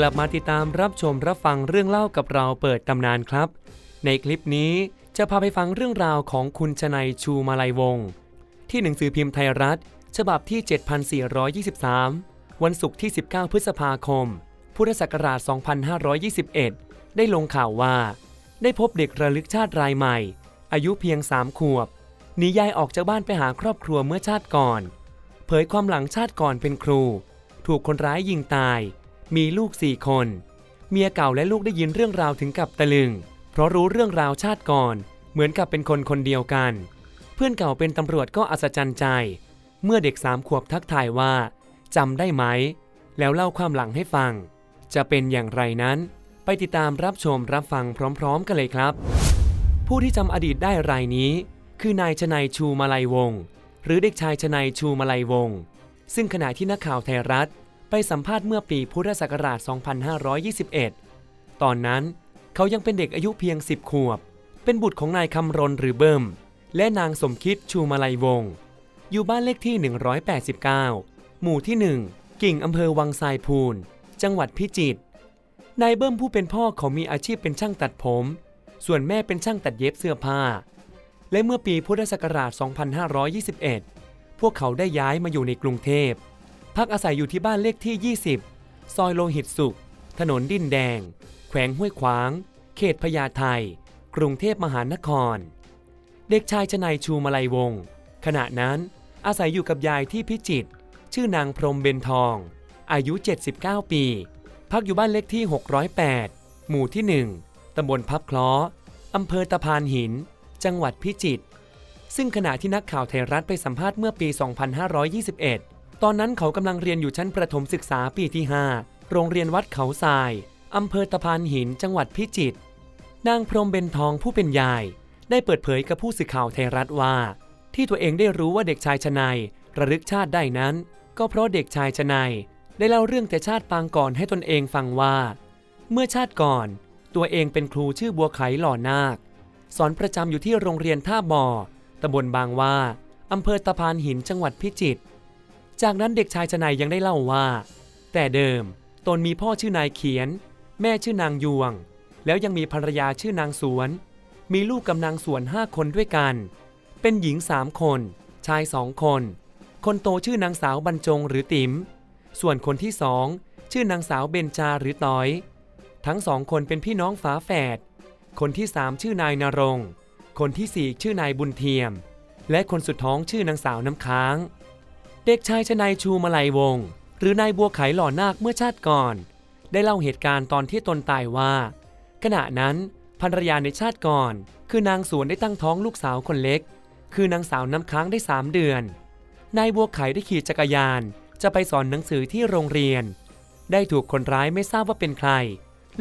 กลับมาติดตามรับชมรับฟังเรื่องเล่ากับเราเปิดตำนานครับ ในคลิปนี้จะพาไปฟังเรื่องราวของคุณชนัยชูมาลัยวงศ์ที่หนังสือพิมพ์ไทยรัฐ ฉบับที่ 7423 วันศุกร์ที่ 19 พฤษภาคม พุทธศักราช 2521 ได้ลงข่าวว่า ได้พบเด็กระลึกชาติรายใหม่ อายุเพียง 3 ขวบหนียายออกจากบ้านไปหาครอบครัวเมื่อชาติก่อน เผยความหลังชาติก่อนเป็นครู ถูกคนร้ายยิงตาย มีลูกสี่คน เมียเก่าและลูกได้ยินเรื่องราวถึงกับตะลึง เพราะรู้เรื่องราวชาติก่อน เหมือนกับเป็นคนคนเดียวกัน เพื่อนเก่าเป็นตำรวจก็อัศจรรย์ใจ เมื่อเด็กสามขวบทักทายว่าจำได้ไหม แล้วเล่าความหลังให้ฟัง จะเป็นอย่างไรนั้น ไปติดตามรับชมรับฟังพร้อม ๆ กันเลยครับ ผู้ที่จำอดีตได้รายนี้ คือนายชนัยชูมาลัยวงศ์หรือเด็กชายชนัยชูมาลัยวงศ์ซึ่งขณะที่นักข่าวไทยรัฐ ไปสัมภาษณ์เมื่อปีพุทธศักราช 2521 ตอนนั้นเขายังเป็นเด็กอายุเพียง 10 ขวบ เป็นบุตรของนายคำรณหรือเบิ่ม และนางสมคิดชูมาลัยวงศ์อยู่บ้านเลขที่ 189 หมู่ที่ 1 กิ่งอำเภอวังทรายพูน จังหวัดพิจิตร นายเบิ้มผู้เป็นพ่อเขามีอาชีพเป็นช่างตัดผม ส่วนแม่เป็นช่างตัดเย็บเสื้อผ้า และเมื่อปีพุทธศักราช 2521 พวกเขาได้ย้ายมาอยู่ในกรุงเทพ พักอาศัยอยู่ที่บ้านเลขที่ 20 ซอยโลหิตสุข ถนนดินแดง แขวงห้วยขวาง เขตพญาไทกรุงเทพมหานคร เด็กชายชนัยชูมาลัยวงศ์ขณะนั้นอาศัยอยู่กับยายที่พิจิตรชื่อนางพรหมเบญทอง อายุ 79 ปี พักอยู่บ้านเลขที่ 608 หมู่ที่ 1 ตำบลพับคล้อ อำเภอตะพานหิน จังหวัดพิจิตร ซึ่งขณะที่นักข่าวไทยรัฐไปสัมภาษณ์เมื่อปี 2521 ตอนนั้นเขากำลังเรียนอยู่ชั้นประถมศึกษาปีที่ 5 โรงเรียนวัดเขาทราย อำเภอตะพานหินจังหวัดพิจิตร นางพรหมเบญทองผู้เป็นยาย ได้เปิดเผยกับผู้สื่อข่าวไทยรัฐว่า ที่ตัวเองได้รู้ว่าเด็กชายชนัยระลึกชาติได้นั้น ก็เพราะเด็กชายชนัยได้เล่าเรื่องแต่ชาติปางก่อนให้ตนเองฟังว่า เมื่อชาติก่อน ตัวเองเป็นครูชื่อบัวไขหล่อนาค สอนประจำอยู่ที่โรงเรียนท่าบ่อตำบลบางว่าอำเภอตะพานหินจังหวัดพิจิตร จากนั้นเด็กชายชนัยยังได้เล่าว่า แต่เดิมตนมีพ่อชื่อนายเขียน แม่ชื่อนางยวง แล้วยังมีภรรยาชื่อนางสวน มีลูกกำนางสวนห้าคนด้วยกัน เป็นหญิงสามคน ชายสองคน คนโตชื่อนางสาวบรรจงหรือติ๋ม ส่วนคนที่สองชื่อนางสาวเบญจาหรือต้อย ทั้งสองคนเป็นพี่น้องฝาแฝด คนที่สามชื่อนายนรง คนที่สี่ชื่อนายบุญเทียม และคนสุดท้องชื่อนางสาวน้ำค้าง เด็กชายชนัยชูมาลัยวง หรือนายบัวไขหล่อนาคเมื่อชาติก่อน ได้เล่าเหตุการณ์ตอนที่ตนตายว่า ขณะนั้นภรรยาในชาติก่อน คือนางสวนได้ตั้งท้องลูกสาวคนเล็ก คือนางสาวน้ำค้างได้สามเดือน นายบัวไขได้ขี่จักรยาน จะไปสอนหนังสือที่โรงเรียน ได้ถูกคนร้ายไม่ทราบว่าเป็นใคร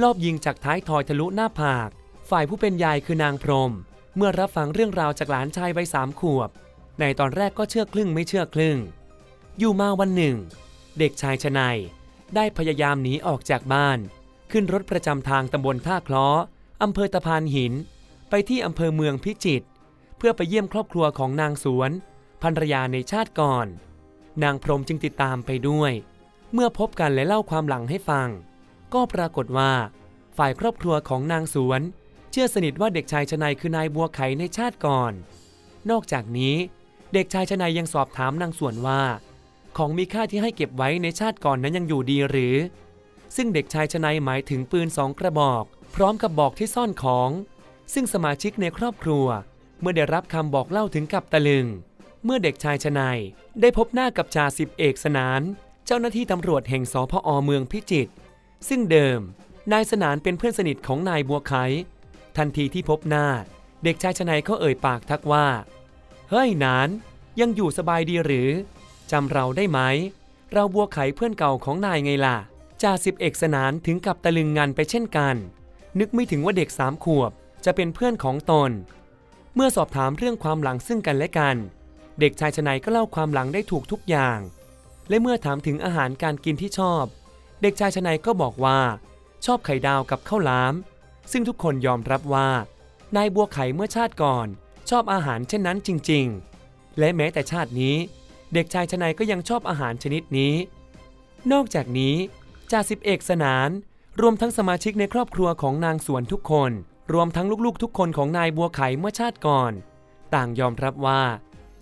ลอบยิงจากท้ายทอยทะลุหน้าผาก ฝ่ายผู้เป็นยายคือนางพรหมเมื่อรับฟังเรื่องราวจากหลานชายวัยสามขวบ ในตอนแรกก็เชื่อครึ่งไม่เชื่อครึ่ง อยู่มาวันหนึ่ง เด็กชายชนัยได้พยายามหนีออกจากบ้าน ขึ้นรถประจำทางตำบลท่าคล้ออำเภอตะพานหิน ไปที่อำเภอเมืองพิจิตรเพื่อไปเยี่ยมครอบครัวของนางสวนภรรยาในชาติก่อน นางพรมจึงติดตามไปด้วย เมื่อพบกันและเล่าความหลังให้ฟัง ก็ปรากฏว่า ฝ่ายครอบครัวของนางสวน เชื่อสนิทว่าเด็กชายชนัยคือนายบัวไขในชาติก่อน นอกจากนี้ เด็กชายชนัยยังสอบถามนางสวนว่า ของมีค่าที่ให้เก็บไว้ในชาติก่อนนั้นยังอยู่ดีหรือ ซึ่งเด็กชายชนัยหมายถึงปืนสองกระบอก พร้อมกับบอกที่ซ่อนของ ซึ่งสมาชิกในครอบครัว เมื่อได้รับคำบอกเล่าถึงกับตะลึง เมื่อเด็กชายชนัยได้พบหน้ากับจ่าสิบเอกสนาน เจ้าหน้าที่ตำรวจแห่งสพอเมืองพิจิตรซึ่งเดิม นายสนานเป็นเพื่อนสนิทของนายบัวไขทันทีที่พบหน้า เด็กชายชนัยเขาเอ่ยปากทักว่า เฮ้ยนาน ยังอยู่สบายดีหรือ จำเราได้ไหม เราบัวไขเพื่อนเก่าของนายไงล่ะจ่าสิบเอกสนานถึงกับตะลึงงันไปเช่นกัน นึกไม่ถึงว่าเด็กสามขวบจะเป็นเพื่อนของตน เมื่อสอบถามเรื่องความหลังซึ่งกันและกัน เด็กชายชนัยก็เล่าความหลังได้ถูกทุกอย่าง และเมื่อถามถึงอาหารการกินที่ชอบ เด็กชายชนัยก็บอกว่า ชอบไข่ดาวกับข้าวหลาม ซึ่งทุกคนยอมรับว่านายบัวไข่เมื่อชาติก่อน ชอบอาหารเช่นนั้นจริง ๆ และแม้แต่ชาตินี้ เด็กชายชนัยก็ยังชอบอาหารชนิดนี้ นอกจากนี้จ่าสิบเอกสนาน รวมทั้งสมาชิกในครอบครัวของนางสวนทุกคน รวมทั้งลูกๆ ทุกคนของนายบัวไข่เมื่อชาติก่อน ต่างยอมรับว่า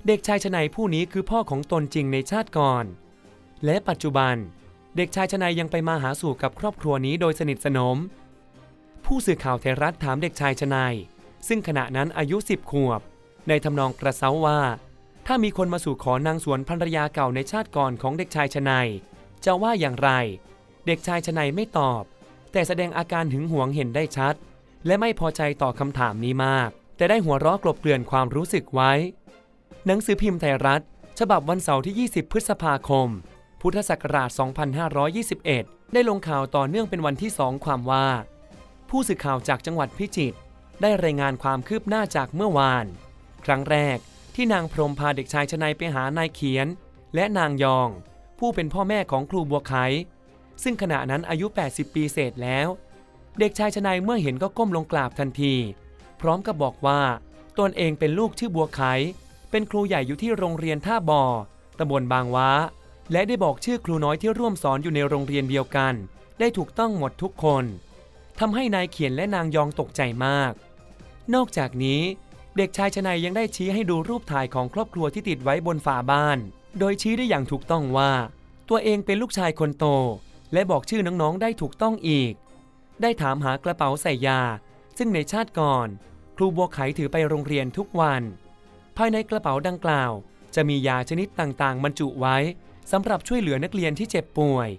เด็กชายชนัยผู้นี้คือพ่อของตนจริงในชาติก่อน และปัจจุบัน เด็กชายชนัยยังไปมาหาสู่กับครอบครัวนี้โดยสนิทสนม ผู้สื่อข่าวไทยรัฐถามเด็กชายชนัยซึ่งขณะนั้นอายุ 10 ขวบ ในทำนองกระเซ้าว่า ถ้ามีคนมาสู่ขอนางสวนภรรยาเก่าในชาติก่อนของเด็กชายชนัยจะว่าอย่างไร เด็กชายชนัยไม่ตอบ แต่แสดงอาการหึงหวงเห็นได้ชัด และไม่พอใจต่อคำถามนี้มาก แต่ได้หัวเราะกลบเกลื่อนความรู้สึกไว้ หนังสือพิมพ์ไทยรัฐ ฉบับวันเสาร์ที่ 20 พฤษภาคม พุทธศักราช 2521 ได้ลงข่าวต่อเนื่องเป็นวันที่2ความว่า ผู้สื่อข่าวจากจังหวัดพิจิตรได้รายงานความคืบหน้าจากเมื่อวาน ครั้งแรก ที่นางพรมพาเด็กชายชนัยไปหานายเขียน และนางยอง ผู้เป็นพ่อแม่ของครูบัวไข ซึ่งขณะนั้นอายุ 80 ปีเศษแล้ว เด็กชายชนัยเมื่อเห็นก็ก้มลงกราบทันที พร้อมกับบอกว่าตนเองเป็นลูกชื่อบัวไข เป็นครูใหญ่อยู่ที่โรงเรียนท่าบ่อตำบลบางว้า และได้บอกชื่อครูน้อยที่ร่วมสอนอยู่ในโรงเรียนเดียวกัน ได้ถูกต้องหมดทุกคนทำให้นายเขียนและนางยองตกใจมาก นอกจากนี้ เด็กชายชนัยยังได้ชี้ให้ดูรูปถ่ายของครอบครัวที่ติดไว้บนฝาบ้าน โดยชี้ได้อย่างถูกต้องว่า ตัวเองเป็นลูกชายคนโต และบอกชื่อน้องๆได้ถูกต้องอีก ได้ถามหากระเป๋าใส่ยา ซึ่งในชาติก่อน ครูบัวไขถือไปโรงเรียนทุกวัน ภายในกระเป๋าดังกล่าว จะมียาชนิดต่างๆบรรจุไว้สำหรับช่วยเหลือนักเรียนที่เจ็บป่วย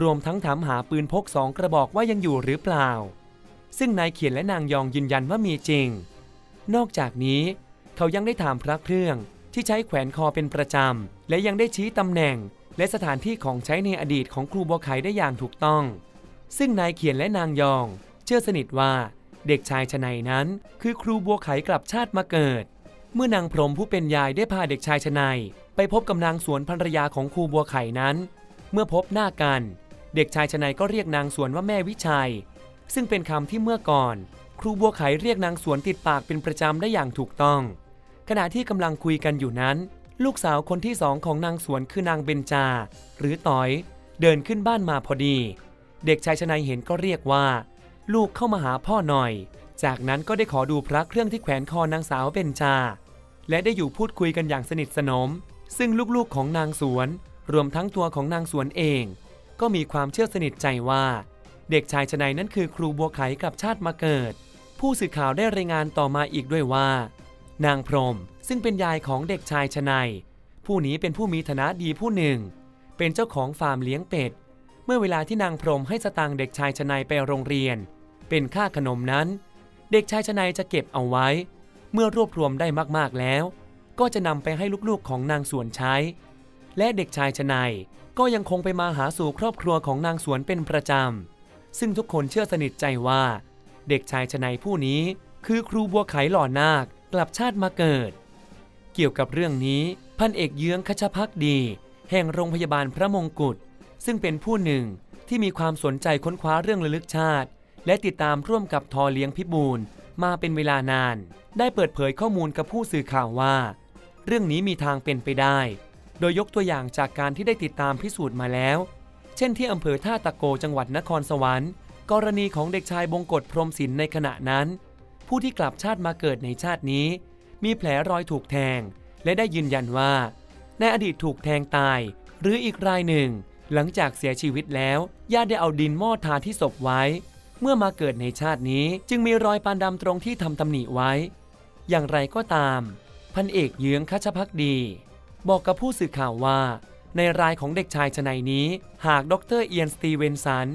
รวมทั้งถามหาปืนพกสองกระบอกว่ายังอยู่หรือเปล่า ซึ่งนายเขียนและนางยองยืนยันว่ามีจริง นอกจากนี้ เขายังได้ถามพระเครื่องที่ใช้แขวนคอเป็นประจำ และยังได้ชี้ตำแหน่ง และสถานที่ของใช้ในอดีตของครูบัวไข่ได้อย่างถูกต้อง ซึ่งนายเขียนและนางยอง เชื่อสนิทว่าเด็กชายชนัยนั้น คือครูบัวไข่กลับชาติมาเกิด เมื่อนางพรหมผู้เป็นยายได้พาเด็กชายชนัย ไปพบกับนางสวนภรรยาของครูบัวไข่นั้น เมื่อพบหน้ากัน เด็กชายชนัยก็เรียกนางสวนว่าแม่วิชัย ซึ่งเป็นคำที่เมื่อก่อน ครูบัวไขเรียกนางสวนติดปากเป็นประจำได้อย่างถูกต้อง ขณะที่กำลังคุยกันอยู่นั้น ลูกสาวคนที่สองของนางสวนคือนางเบญจา หรือต๋อย เดินขึ้นบ้านมาพอดี เด็กชายชนัยเห็นก็เรียกว่า ลูกเข้ามาหาพ่อหน่อย จากนั้นก็ได้ขอดูพระเครื่องที่แขวนคอนางสาวเบญจา และได้อยู่พูดคุยกันอย่างสนิทสนม ซึ่งลูกๆของนางสวน รวมทั้งตัวของนางสวนเอง ก็มีความเชื่อสนิทใจว่า เด็กชายชนัยนั้นคือครูบัวไขกับชาติมาเกิด ผู้สื่อข่าวได้รายงานต่อมาอีกด้วยว่า นางพรมซึ่งเป็นยายของเด็กชายชนัยผู้นี้เป็นผู้มีฐานะดีผู้หนึ่ง เป็นเจ้าของฟาร์มเลี้ยงเป็ด เมื่อเวลาที่นางพรมให้สตางค์เด็กชายชนัยไปโรงเรียน เป็นค่าขนมนั้น เด็กชายชนัยจะเก็บเอาไว้ เมื่อรวบรวมได้มากๆแล้ว ก็จะนำไปให้ลูกๆของนางสวนใช้ และเด็กชายชนัยก็ยังคงไปมาหาสู่ครอบครัวของนางสวนเป็นประจำซึ่งทุกคนเชื่อสนิทใจว่า เด็กชายชนัยผู้นี้คือครูบัวไขหล่อนาคกลับชาติมาเกิด เกี่ยวกับเรื่องนี้พันเอกเยื้องคชพักดี แห่งโรงพยาบาลพระมงกุฎซึ่งเป็นผู้หนึ่งที่มีความสนใจค้นคว้าเรื่องระลึกชาติ และติดตามร่วมกับทอเลี้ยงพิบูลมาเป็นเวลานาน ได้เปิดเผยข้อมูลกับผู้สื่อข่าวว่า เรื่องนี้มีทางเป็นไปได้ โดยยกตัวอย่างจากการที่ได้ติดตามพิสูจน์มาแล้ว เช่นที่อำเภอท่าตะโกจังหวัดนครสวรรค์ กรณีของเด็กชายบงกฎพรมศิลป์ในขณะนั้น ผู้ที่กลับชาติมาเกิดในชาตินี้ มีแผลรอยถูกแทง และได้ยืนยันว่า ในอดีตถูกแทงตาย หรืออีกรายหนึ่ง หลังจากเสียชีวิตแล้วญาติได้เอาดินหม้อทาที่ศพไว้ เมื่อมาเกิดในชาตินี้จึงมีรอยปานดำตรงที่ทำตำหนิไว้ อย่างไรก็ตาม พันเอกเยื้องคัชพักดี บอกกับผู้สื่อข่าวว่า ในรายของเด็กชายชนัยนี้ หากดรเอียนสตีเวนสัน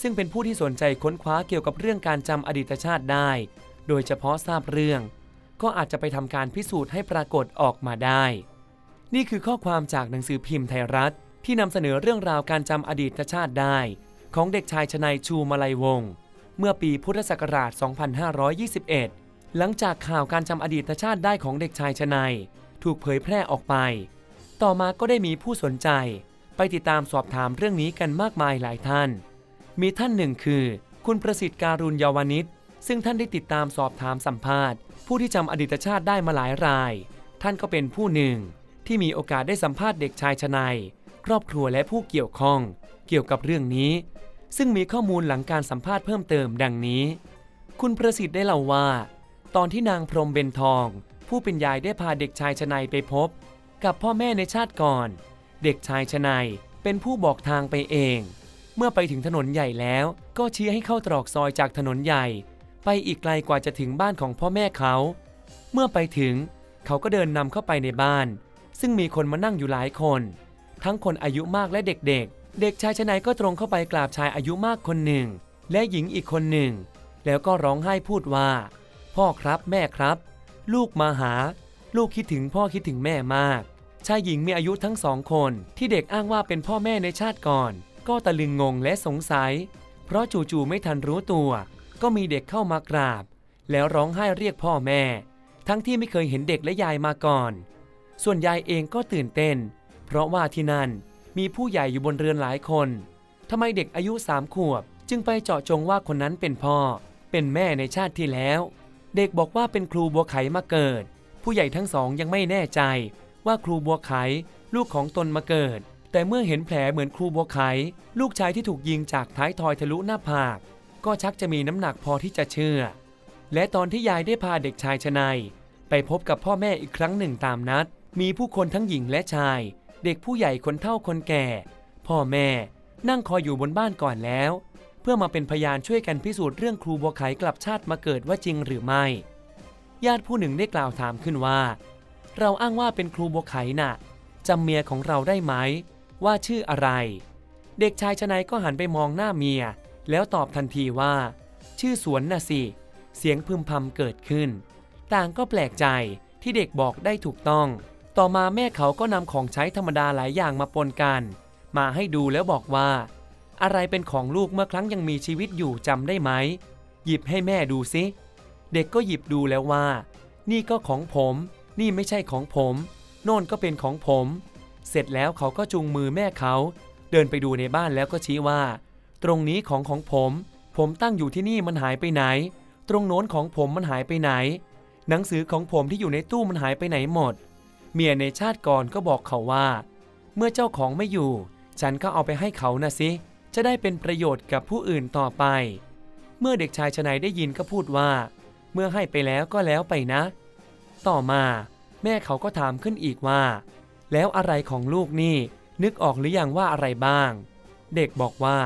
ซึ่งเป็นผู้ที่สนใจค้นคว้าเกี่ยวกับเรื่องการจำอดีตชาติได้ โดยเฉพาะทราบเรื่อง ก็อาจจะไปทำการพิสูจน์ให้ปรากฏออกมาได้ นี่คือข้อความจากหนังสือพิมพ์ไทยรัฐ ที่นำเสนอเรื่องราวการจำอดีตชาติได้ ของเด็กชายชนัยชูมาลัยวงศ์เมื่อปีพุทธศักราช 2521 หลังจากข่าวการจำอดีตชาติได้ของเด็กชายชนัย ถูกเผยแพร่ออกไป ต่อมาก็ได้มีผู้สนใจ ไปติดตามสอบถามเรื่องนี้กันมากมายหลายท่าน มีท่านหนึ่งคือ คุณประสิทธิ์การุณเยาวนิชซึ่งท่านได้ติดตามสอบถามสัมภาษณ์ ผู้ที่จำอดีตชาติได้มาหลายราย ท่านก็เป็นผู้หนึ่ง ที่มีโอกาสได้สัมภาษณ์เด็กชายชนัยครอบครัวและผู้เกี่ยวข้อง เกี่ยวกับเรื่องนี้ ซึ่งมีข้อมูลหลังการสัมภาษณ์เพิ่มเติมดังนี้ คุณประสิทธิ์ได้เล่าว่า ตอนที่นางพรหมเบญทอง ผู้เป็นยายได้พาเด็กชายชนัยไปพบ กับพ่อแม่ในชาติก่อน เด็กชายชนัยเป็นผู้บอกทางไปเอง เมื่อไปถึงถนนใหญ่แล้ว ก็ชี้ให้เข้าตรอกซอยจากถนนใหญ่ ไปอีกไกลกว่าจะถึงบ้านของพ่อแม่เขา เมื่อไปถึงเขาก็เดินนำเข้าไปในบ้าน ซึ่งมีคนมานั่งอยู่หลายคน ทั้งคนอายุมากและเด็กๆเด็กชายชนัยก็ตรงเข้าไปกราบชายอายุมากคนหนึ่ง และหญิงอีกคนหนึ่ง แล้วก็ร้องไห้พูดว่า พ่อครับแม่ครับ ลูกมาหา ลูกคิดถึงพ่อคิดถึงแม่มาก ชายหญิงมีอายุทั้งสองคนที่เด็กอ้างว่าเป็นพ่อแม่ในชาติก่อน ก็ตะลึงงงและสงสัย เพราะจู่ๆไม่ทันรู้ตัว ก็มีเด็กเข้ามากราบ แล้วร้องไห้เรียกพ่อแม่ ทั้งที่ไม่เคยเห็นเด็กและยายมาก่อน ส่วนยายเองก็ตื่นเต้น เพราะว่าที่นั่นมีผู้ใหญ่อยู่บนเรือนหลายคนทำไมเด็กอายุสามขวบ จึงไปเจาะจงว่าคนนั้นเป็นพ่อ เป็นแม่ในชาติที่แล้ว เด็กบอกว่าเป็นครูบัวไขมาเกิด ผู้ใหญ่ทั้งสองยังไม่แน่ใจว่าครูบัวไขลูกของตนมาเกิด แต่เมื่อเห็นแผลเหมือนครูบัวไขลูกชายที่ถูกยิงจากท้ายทอยทะลุหน้าผาก ก็ชักจะมีน้ำหนักพอที่จะเชื่อ และตอนที่ยายได้พาเด็กชายชนัยไปพบกับพ่อแม่อีกครั้งหนึ่งตามนัด มีผู้คนทั้งหญิงและชาย เด็กผู้ใหญ่คนเฒ่าคนแก่ พ่อแม่นั่งคอยอยู่บนบ้านก่อนแล้ว เพื่อมาเป็นพยานช่วยกันพิสูจน์เรื่องครูบัวไขกลับชาติมาเกิดว่าจริงหรือไม่ ญาติผู้หนึ่งได้กล่าวถามขึ้นว่า เราอ้างว่าเป็นครูบัวไขน่ะจำเมียของเราได้ไหม ว่าชื่ออะไร เด็กชายชนัยก็หันไปมองหน้าเมีย แล้วตอบทันทีว่า ชื่อสวนน่ะสิ เสียงพึมพำเกิดขึ้น ต่างก็แปลกใจที่เด็กบอกได้ถูกต้อง ต่อมาแม่เขาก็นำของใช้ธรรมดาหลายอย่างมาปนกัน มาให้ดูแล้วบอกว่า อะไรเป็นของลูกเมื่อครั้งยังมีชีวิตอยู่จำได้ไหม หยิบให้แม่ดูสิเด็กก็หยิบดูแล้วว่า นี่ก็ของผม นี่ไม่ใช่ของผม โน่นก็เป็นของผม เสร็จแล้วเขาก็จูงมือแม่เขา เดินไปดูในบ้านแล้วก็ชี้ว่า ตรงนี้ของของผม ผมตั้งอยู่ที่นี่มันหายไปไหน ตรงโน้นของผมมันหายไปไหน หนังสือของผมที่อยู่ในตู้มันหายไปไหนหมด เมียในชาติก่อนก็บอกเขาว่า เมื่อเจ้าของไม่อยู่ ฉันก็เอาไปให้เขานะสิจะได้เป็นประโยชน์กับผู้อื่นต่อไป เมื่อเด็กชายชนัยได้ยินก็พูดว่า เมื่อให้ไปแล้วก็แล้วไปนะ ต่อมา แม่เขาก็ถามขึ้นอีกว่า แล้วอะไรของลูกนี่ นึกออกหรือยังว่าอะไรบ้าง เด็กบอกว่า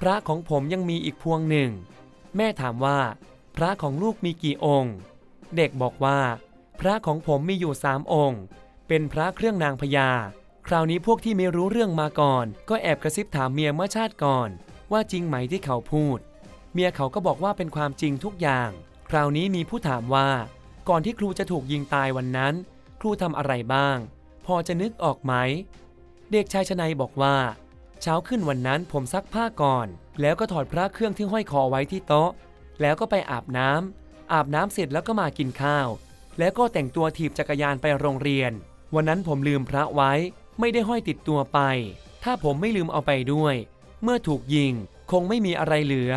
พระของผมยังมีอีกพวงหนึ่ง แม่ถามว่า พระของลูกมีกี่องค์ เด็กบอกว่า พระของผมมีอยู่สามองค์ เป็นพระเครื่องนางพญา คราวนี้พวกที่ไม่รู้เรื่องมาก่อน ก็แอบกระซิบถามเมียเมื่อชาติก่อน ว่าจริงไหมที่เขาพูด เมียเขาก็บอกว่าเป็นความจริงทุกอย่าง คราวนี้มีผู้ถามว่า ก่อนที่ครูจะถูกยิงตายวันนั้น ครูทำอะไรบ้าง พอจะนึกออกไหม เด็กชายชนัยบอกว่า เช้าขึ้นวันนั้นผมซักผ้าก่อน แล้วก็ถอดพระเครื่องที่ห้อยคอไว้ที่โต๊ะ แล้วก็ไปอาบน้ำอาบน้ำเสร็จแล้วก็มากินข้าว แล้วก็แต่งตัวถีบจักรยานไปโรงเรียน วันนั้นผมลืมพระไว้ ไม่ได้ห้อยติดตัวไป ถ้าผมไม่ลืมเอาไปด้วย เมื่อถูกยิงคงไม่มีอะไรเหลือ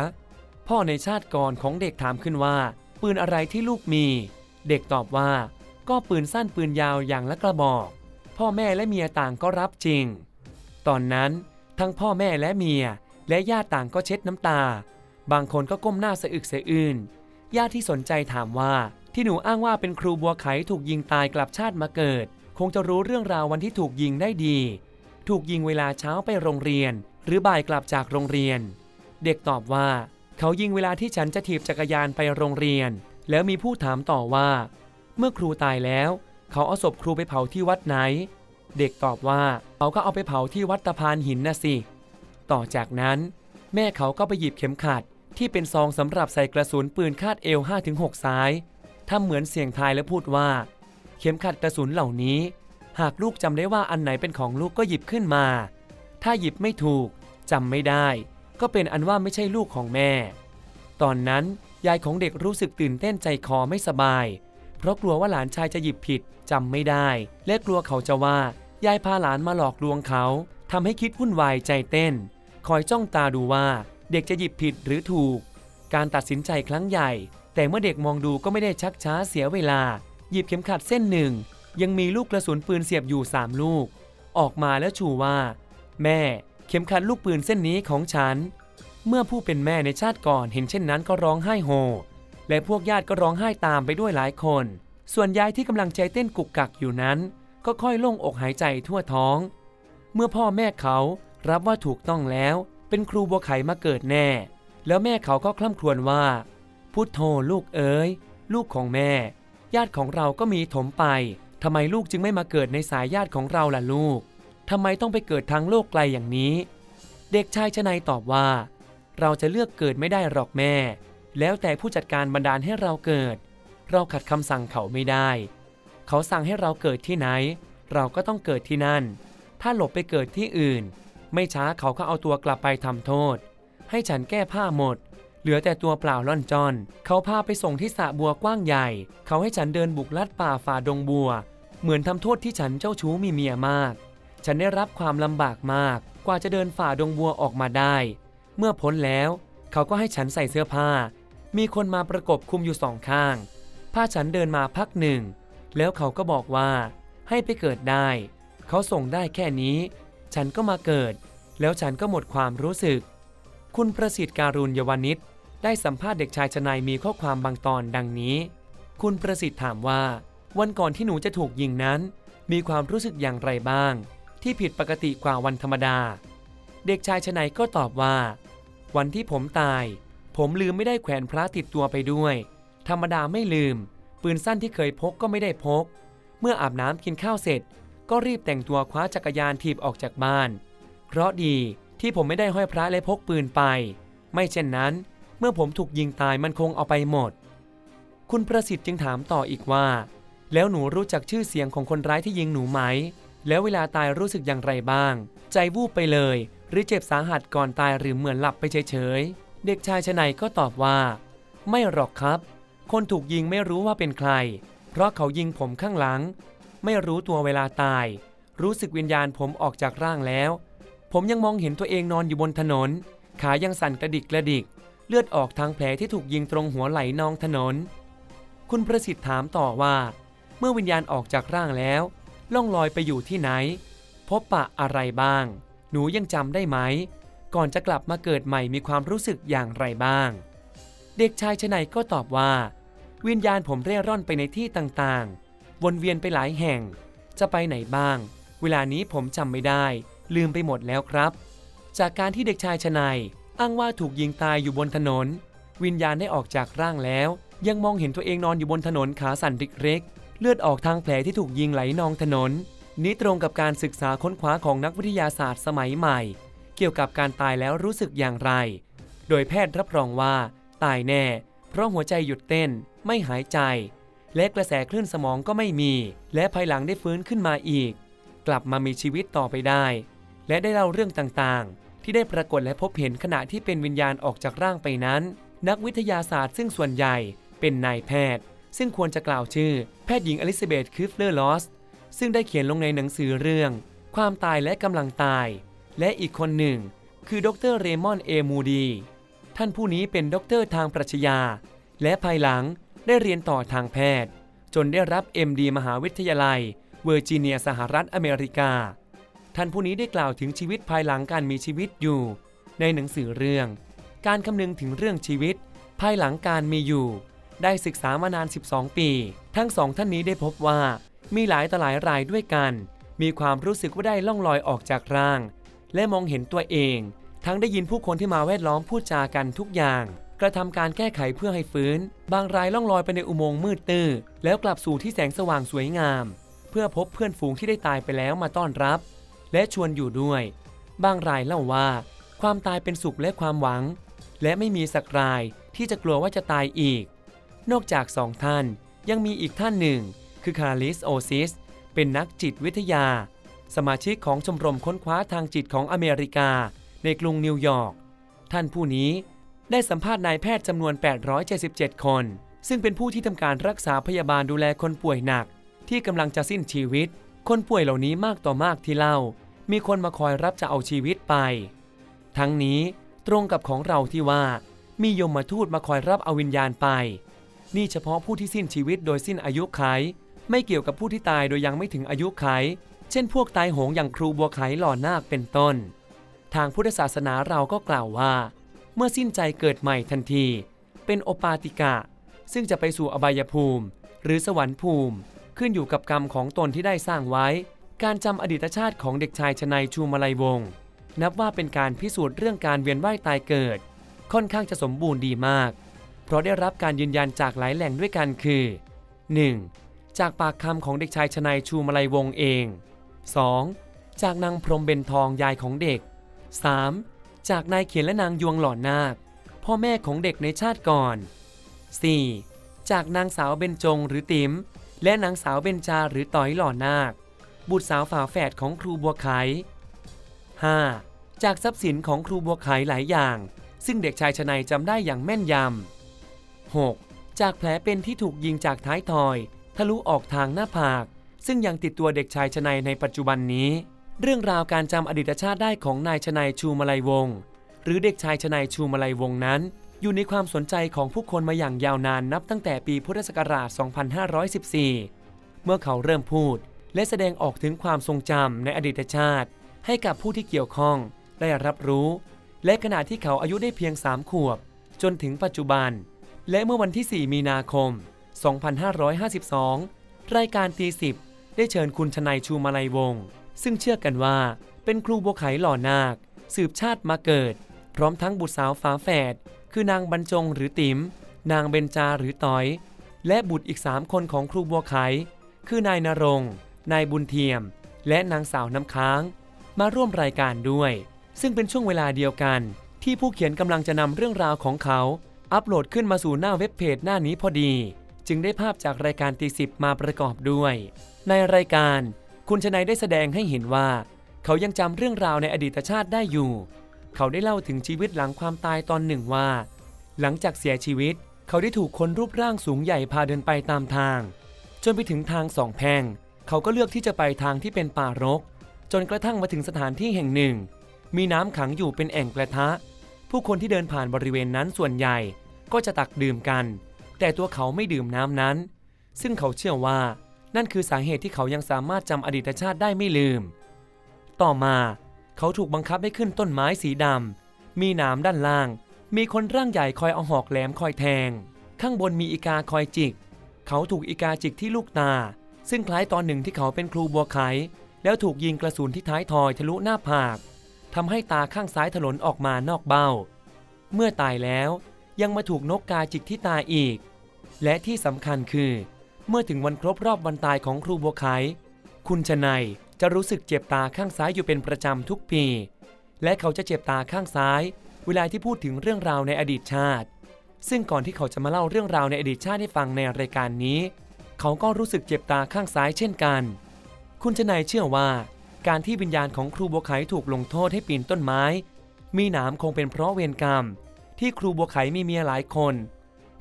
พ่อในชาติก่อนของเด็กถามขึ้นว่า ปืนอะไรที่ลูกมี เด็กตอบว่า ก็ปืนสั้นปืนยาวอย่างละกระบอก พ่อแม่และเมียต่างก็รับจริง ตอนนั้นทั้งพ่อแม่และเมียและญาติต่างก็เช็ดน้ำตา บางคนก็ก้มหน้าสะอึกสะอื้นญาติที่สนใจถามว่าที่หนูอ้างว่าเป็นครูบัวไขถูกยิงตายกลับชาติมาเกิด คงจะรู้เรื่องราววันที่ถูกยิงได้ดี ถูกยิงเวลาเช้าไปโรงเรียน หรือบ่ายกลับจากโรงเรียน เด็กตอบว่า เขายิงเวลาที่ฉันจะถีบจักรยานไปโรงเรียน แล้วมีผู้ถามต่อว่า เมื่อครูตายแล้ว เขาเอาศพครูไปเผาที่วัดไหน เด็กตอบว่าเขาก็เอาไปเผาที่วัดตะพานหินนะสิ ต่อจากนั้น แม่เขาก็ไปหยิบเข็มขัด ที่เป็นซองสำหรับใส่กระสุนปืนคาดเอว5-6ซ้ายทำเหมือนเสียงทายและพูดว่า เข็มขัดกระสุนเหล่านี้ หากลูกจำได้ว่าอันไหนเป็นของลูกก็หยิบขึ้นมา ถ้าหยิบไม่ถูกจำไม่ได้ ก็เป็นอันว่าไม่ใช่ลูกของแม่ ตอนนั้นยายของเด็กรู้สึกตื่นเต้นใจคอไม่สบาย เพราะกลัวว่าหลานชายจะหยิบผิด จำไม่ได้ และกลัวเขาจะว่า ยายพาหลานมาหลอกลวงเขาทำให้คิดวุ่นวายใจเต้น คอยจ้องตาดูว่าเด็กจะหยิบผิดหรือถูก การตัดสินใจครั้งใหญ่ แต่เมื่อเด็กมองดูก็ไม่ได้ชักช้าเสียเวลา หยิบเข็มขัดเส้นหนึ่ง ยังมีลูกกระสุนปืนเสียบอยู่สามลูก ออกมาแล้วชูว่า แม่ เข็มขัดลูกปืนเส้นนี้ของฉัน เมื่อผู้เป็นแม่ในชาติก่อนเห็นเช่นนั้นก็ร้องไห้โฮและพวกญาติก็ร้องไห้ตามไปด้วยหลายคน ส่วนยายที่กำลังใจเต้นกุกกักอยู่นั้น ก็ค่อยโล่งอกหายใจทั่วท้อง เมื่อพ่อแม่เขารับว่าถูกต้องแล้ว เป็นครูบัวไข่มาเกิดแน่ แล้วแม่เขาก็คล่ำครวญว่าพุทโธลูกเอ๋ยลูกของแม่ ญาติของเราก็มีถมไปทำไมลูกจึงไม่มาเกิดในสายญาติของเราล่ะลูกทำไมต้องไปเกิดทางโลกไกลอย่างนี้ เด็กชายชนัยตอบว่า เราจะเลือกเกิดไม่ได้หรอกแม่ แล้วแต่ผู้จัดการบันดาลให้เราเกิด เราขัดคำสั่งเขาไม่ได้ เขาสั่งให้เราเกิดที่ไหน เราก็ต้องเกิดที่นั่น ถ้าหลบไปเกิดที่อื่น ไม่ช้าเขาก็เอาตัวกลับไปทำโทษ ให้ฉันแก้ผ้าหมด เหลือแต่ตัวเปล่าล่อนจอน เขาพาไปส่งที่สระบัวกว้างใหญ่ เขาให้ฉันเดินบุกลัดป่าฝ่าดงบัว เหมือนทำโทษที่ฉันเจ้าชู้มีเมียมาก ฉันได้รับความลำบากมาก กว่าจะเดินฝ่าดงบัวออกมาได้ เมื่อพ้นแล้ว เขาก็ให้ฉันใส่เสื้อผ้า มีคนมาประกบคุมอยู่สองข้าง พาฉันเดินมาพักหนึ่ง แล้วเขาก็บอกว่า ให้ไปเกิดได้ เขาส่งได้แค่นี้ ฉันก็มาเกิด แล้วฉันก็หมดความรู้สึก คุณประสิทธิ์การุณยวานิชได้สัมภาษณ์เด็กชายชนายมีข้อความบางตอนดังนี้ คุณประสิทธิ์ถามว่า วันก่อนที่หนูจะถูกยิงนั้น มีความรู้สึกอย่างไรบ้าง ที่ผิดปกติกว่าวันธรรมดา เด็กชายชนายก็ตอบว่า วันที่ผมตาย ผมลืมไม่ได้แขวนพระติดตัวไปด้วย ธรรมดาไม่ลืม ปืนสั้นที่เคยพกก็ไม่ได้พก เมื่ออาบน้ำกินข้าวเสร็จ ก็รีบแต่งตัวคว้าจักรยานถีบออกจากบ้าน เพราะดีที่ผมไม่ได้ห้อยพระและพกปืนไป ไม่เช่นนั้น เมื่อผมถูกยิงตายมันคงเอาไปหมด คุณประสิทธิ์จึงถามต่ออีกว่า แล้วหนูรู้จักชื่อเสียงของคนร้ายที่ยิงหนูไหม แล้วเวลาตายรู้สึกอย่างไรบ้าง ใจวูบไปเลย หรือเจ็บสาหัสก่อนตายหรือเหมือนหลับไปเฉยๆเด็กชายชนัยก็ตอบว่า ไม่หรอกครับ คนถูกยิงไม่รู้ว่าเป็นใคร เพราะเขายิงผมข้างหลัง ไม่รู้ตัวเวลาตาย รู้สึกวิญญาณผมออกจากร่างแล้ว ผมยังมองเห็นตัวเองนอนอยู่บนถนน ขายังสั่นกระดิกกระดิก เลือดออกทางแผลที่ถูกยิงตรงหัวไหล่นองถนน คุณประสิทธิ์ถามต่อว่า เมื่อวิญญาณออกจากร่างแล้ว ล่องลอยไปอยู่ที่ไหน พบปะอะไรบ้าง หนูยังจำได้ไหม ก่อนจะกลับมาเกิดใหม่มีความรู้สึกอย่างไรบ้าง เด็กชายชนัยก็ตอบว่า วิญญาณผมเร่ร่อนไปในที่ต่างๆ วนเวียนไปหลายแห่ง จะไปไหนบ้าง เวลานี้ผมจำไม่ได้ ลืมไปหมดแล้วครับ จากการที่เด็กชายชนัยอ้างว่าถูกยิงตายอยู่บนถนน วิญญาณได้ออกจากร่างแล้ว ยังมองเห็นตัวเองนอนอยู่บนถนนขาสั่นริกเร็กเลือดออกทางแผลที่ถูกยิงไหลนองถนน นี้ตรงกับการศึกษาค้นคว้าของนักวิทยาศาสตร์สมัยใหม่ เกี่ยวกับการตายแล้วรู้สึกอย่างไร โดยแพทย์รับรองว่า ตายแน่ เพราะหัวใจหยุดเต้น ไม่หายใจ และกระแสคลื่นสมองก็ไม่มี และภายหลังได้ฟื้นขึ้นมาอีก กลับมามีชีวิตต่อไปได้ และได้เล่าเรื่องต่างๆ ที่ได้ปรากฏและพบเห็นขณะที่เป็นวิญญาณออกจากร่างไปนั้น นักวิทยาศาสตร์ซึ่งส่วนใหญ่เป็นนายแพทย์ ซึ่งควรจะกล่าวชื่อ แพทย์หญิงอลิซาเบธคิฟเลอร์ลอสซึ่งได้เขียนลงในหนังสือเรื่อง ความตายและกำลังตาย และอีกคนหนึ่ง คือดรเรมอนเอมูดี ท่านผู้นี้เป็นด็อกเตอร์ทางปรัชญา และภายหลังได้เรียนต่อทางแพทย์ จนได้รับ MD มหาวิทยาลัย เวอร์จิเนียสหรัฐอเมริกา ท่านผู้นี้ได้กล่าวถึงชีวิตภายหลังการมีชีวิตอยู่ ในหนังสือเรื่อง การคำนึงถึงเรื่องชีวิต ภายหลังการมีอยู่ ได้ศึกษามานาน 12 ปี ทั้งสองท่านนี้ได้พบว่า มีหลายต่อหลายรายด้วยกัน มีความรู้สึกว่าได้ล่องลอยออกจากร่าง และมองเห็นตัวเอง ทั้งได้ยินผู้คนที่มาแวดล้อมพูดจากันทุกอย่าง กระทำการแก้ไขเพื่อให้ฟื้น บางรายล่องลอยไปในอุโมงค์มืดตื้อแล้วกลับสู่ที่แสงสว่างสวยงาม เพื่อพบเพื่อนฝูงที่ได้ตายไปแล้วมาต้อนรับ และชวนอยู่ด้วย บางรายเล่าว่า ความตายเป็นสุขและความหวัง และไม่มีสักรายที่จะกลัวว่าจะตายอีก นอกจากสองท่านยังมีอีกท่านหนึ่ง คือคาริสโอซิสเป็นนักจิตวิทยา สมาชิกของชมรมค้นคว้าทางจิตของอเมริกา ในกรุงนิวยอร์ก ท่านผู้นี้ได้สัมภาษณ์นายแพทย์จำนวน 877 คน ซึ่งเป็นผู้ที่ทำการรักษาพยาบาลดูแลคนป่วยหนัก ที่กำลังจะสิ้นชีวิต คนป่วยเหล่านี้มากต่อมากที่เล่า มีคนมาคอยรับจะเอาชีวิตไป ทั้งนี้ตรงกับของเราที่ว่า มียมทูตมาคอยรับเอาวิญญาณไป นี่เฉพาะผู้ที่สิ้นชีวิตโดยสิ้นอายุไข ไม่เกี่ยวกับผู้ที่ตายโดยยังไม่ถึงอายุไข เช่นพวกตายโหงอย่างครูบัวไขหล่อนาคเป็นต้น ทางพุทธศาสนาเราก็กล่าวว่า เมื่อสิ้นใจเกิดใหม่ทันที เป็นโอปาติกะ ซึ่งจะไปสู่อบายภูมิ หรือสวรรค์ภูมิ ขึ้นอยู่กับกรรมของตนที่ได้สร้างไว้ การจำอดีตชาติของเด็กชายชนัยชูมาลัยวงศ์นับว่าเป็นการพิสูจน์เรื่องการเวียนว่ายตายเกิด ค่อนข้างจะสมบูรณ์ดีมาก เพราะได้รับการยืนยันจากหลายแหล่งด้วยกันคือ 1. จากปากคำของเด็กชายชนัยชูมาลัยวงศ์เอง 2. จากนางพรหมเบญทองยายของเด็ก 3. จากนายเขียนและนางยวงหล่อนาค พ่อแม่ของเด็กในชาติก่อน 4. จากนางสาวเบญจงหรือติ๋มและนางสาวเบญจาหรือต่อยหล่อนาค บุตรสาวฝาแฝดของครูบัวไข 5. จากทรัพย์สินของครูบัวไขหลายอย่าง ซึ่งเด็กชายชนัยจำได้อย่างแม่นยำ 6. จากแผลเป็นที่ถูกยิงจากท้ายทอย ทะลุออกทางหน้าผาก ซึ่งยังติดตัวเด็กชายชนัยในปัจจุบันนี้ เรื่องราวการจำอดีตชาติได้ของนายชนัยชูมาลัยวงศ์หรือเด็กชายชนัยชูมาลัยวงศ์นั้น อยู่ในความสนใจของผู้คนมาอย่างยาวนานนับตั้งแต่ปีพุทธศักราช 2514 เมื่อเขาเริ่มพูด และแสดงออกถึงความทรงจำในอดีตชาติ ให้กับผู้ที่เกี่ยวข้องได้รับรู้ และขณะที่เขาอายุได้เพียง 3 ขวบ จนถึงปัจจุบัน และเมื่อวันที่ 4 มีนาคม 2552 รายการตีสิบได้เชิญคุณชนัยชูมาลัยวงศ์ ซึ่งเชื่อกันว่าเป็นครูบัวไขหล่อนาค สืบชาติมาเกิด พร้อมทั้งบุตรสาวฝาแฝดคือนางบรรจงหรือติ๋มนางเบญจาหรือต๋อย และบุตรอีกสามคนของครูบัวไข คือนายนรงนายบุญเทียม และนางสาวน้ำค้าง มาร่วมรายการด้วย ซึ่งเป็นช่วงเวลาเดียวกัน ที่ผู้เขียนกำลังจะนำเรื่องราวของเขา อัปโหลดขึ้นมาสู่หน้าเว็บเพจหน้านี้พอดี จึงได้ภาพจากรายการตีสิบมาประกอบด้วย ในรายการ คุณชนัยได้แสดงให้เห็นว่า เขายังจำเรื่องราวในอดีตชาติได้อยู่ เขาได้เล่าถึงชีวิตหลังความตายตอนหนึ่งว่า หลังจากเสียชีวิต เขาได้ถูกคนรูปร่างสูงใหญ่พาเดินไปตามทาง จนไปถึงทางสองแพงเขาก็เลือกที่จะไปทางที่เป็นป่ารก จนกระทั่งมาถึงสถานที่แห่งหนึ่ง มีน้ำขังอยู่เป็นแอ่งกระทะ ผู้คนที่เดินผ่านบริเวณนั้นส่วนใหญ่ก็จะตักดื่มกัน แต่ตัวเขาไม่ดื่มน้ำนั้น ซึ่งเขาเชื่อว่า นั่นคือสาเหตุที่เขายังสามารถจำอดีตชาติได้ไม่ลืม ต่อมาเขาถูกบังคับให้ขึ้นต้นไม้สีดำ มีหนามด้านล่าง มีคนร่างใหญ่คอยเอาหอกแหลมคอยแทง ข้างบนมีอีกาคอยจิก เขาถูกอีกาจิกที่ลูกตา ซึ่งคล้ายตอนหนึ่งที่เขาเป็นครูบัวไข แล้วถูกยิงกระสุนที่ท้ายทอยทะลุหน้าผากทำให้ตาข้างซ้ายถลนออกมานอกเบ้า เมื่อตายแล้วยังมาถูกนกกาจิกที่ตาอีก และที่สำคัญคือ เมื่อถึงวันครบรอบวันตายของครูบัวไขคุณชนัยจะรู้สึกเจ็บตาข้างซ้ายอยู่เป็นประจำทุกปี และเขาจะเจ็บตาข้างซ้าย เวลาที่พูดถึงเรื่องราวในอดีตชาติ ซึ่งก่อนที่เขาจะมาเล่าเรื่องราวในอดีตชาติให้ฟังในรายการนี้ เขาก็รู้สึกเจ็บตาข้างซ้ายเช่นกัน คุณชนัยเชื่อว่า การที่วิญญาณของครูบัวไขถูกลงโทษให้ปีนต้นไม้ มีหนามคงเป็นเพราะเวรกรรม ที่ครูบัวไขมีเมียหลายคน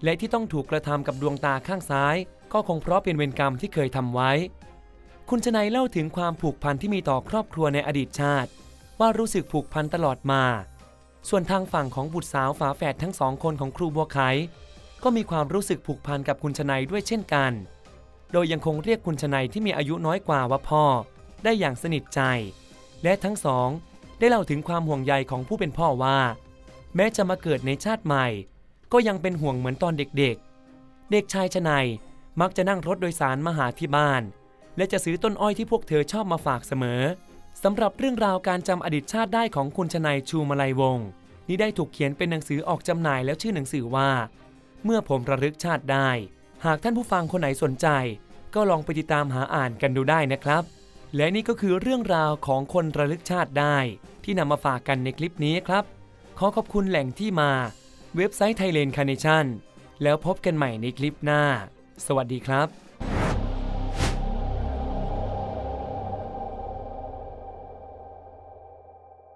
และที่ต้องถูกกระทำกับดวงตาข้างซ้าย ก็คงเพราะเป็นเวรกรรมที่เคยทำไว้ คุณชนัยเล่าถึงความผูกพันที่มีต่อครอบครัวในอดีตชาติ ว่ารู้สึกผูกพันตลอดมา ส่วนทางฝั่งของบุตรสาวฝาแฝดทั้งสองคนของครูบัวไขก็มีความรู้สึกผูกพันกับคุณชนัยด้วยเช่นกัน โดยยังคงเรียกคุณชนัยที่มีอายุน้อยกว่าว่าพ่อ ได้อย่างสนิทใจ และทั้งสองได้เล่าถึงความห่วงใยของผู้เป็นพ่อว่า แม้จะมาเกิดในชาติใหม่ ก็ยังเป็นห่วงเหมือนตอนเด็กๆ เด็กชายชนัย มักจะนั่งรถโดยสารมาหาที่บ้าน และจะซื้อต้นอ้อยที่พวกเธอชอบมาฝากเสมอสำหรับเรื่องราวการจำอดีตชาติได้ของคุณชนัยชูมาลัยวงศ์นี้ได้ถูกเขียนเป็นหนังสือออกจำหน่ายแล้วชื่อหนังสือว่า เมื่อผมระลึกชาติได้ หากท่านผู้ฟังคนไหนสนใจ ก็ลองไปติดตามหาอ่านกันดูได้นะครับ และนี่ก็คือเรื่องราวของคนระลึกชาติได้ ที่นำมาฝากกันในคลิปนี้ครับ ขอขอบคุณแหล่งที่มา เว็บไซต์ไทยเลนคาร์เนชั่นแล้วพบกันใหม่ในคลิปหน้า สวัสดีครับ